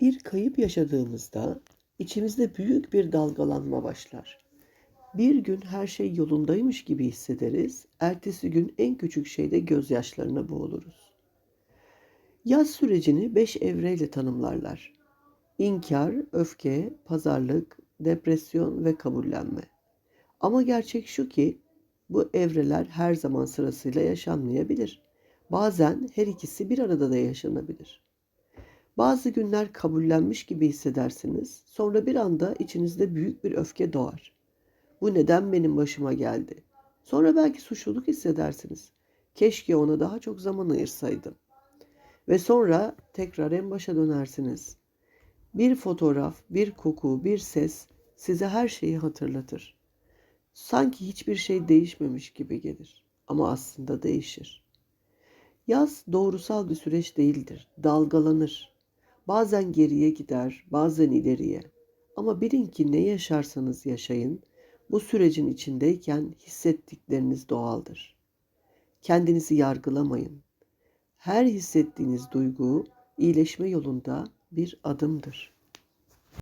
Bir kayıp yaşadığımızda içimizde büyük bir dalgalanma başlar. Bir gün her şey yolundaymış gibi hissederiz, ertesi gün en küçük şeyde gözyaşlarına boğuluruz. Yaz sürecini beş evreyle tanımlarlar. İnkar, öfke, pazarlık, depresyon ve kabullenme. Ama gerçek şu ki bu evreler her zaman sırasıyla yaşanmayabilir. Bazen her ikisi bir arada da yaşanabilir. Bazı günler kabullenmiş gibi hissedersiniz. Sonra bir anda içinizde büyük bir öfke doğar. Bu neden benim başıma geldi? Sonra belki suçluluk hissedersiniz. Keşke ona daha çok zaman ayırsaydım. Ve sonra tekrar en başa dönersiniz. Bir fotoğraf, bir koku, bir ses size her şeyi hatırlatır. Sanki hiçbir şey değişmemiş gibi gelir ama aslında değişir. Yaz doğrusal bir süreç değildir. Dalgalanır. Bazen geriye gider, bazen ileriye. Ama bilin ki ne yaşarsanız yaşayın, bu sürecin içindeyken hissettikleriniz doğaldır. Kendinizi yargılamayın. Her hissettiğiniz duygu iyileşme yolunda bir adımdır.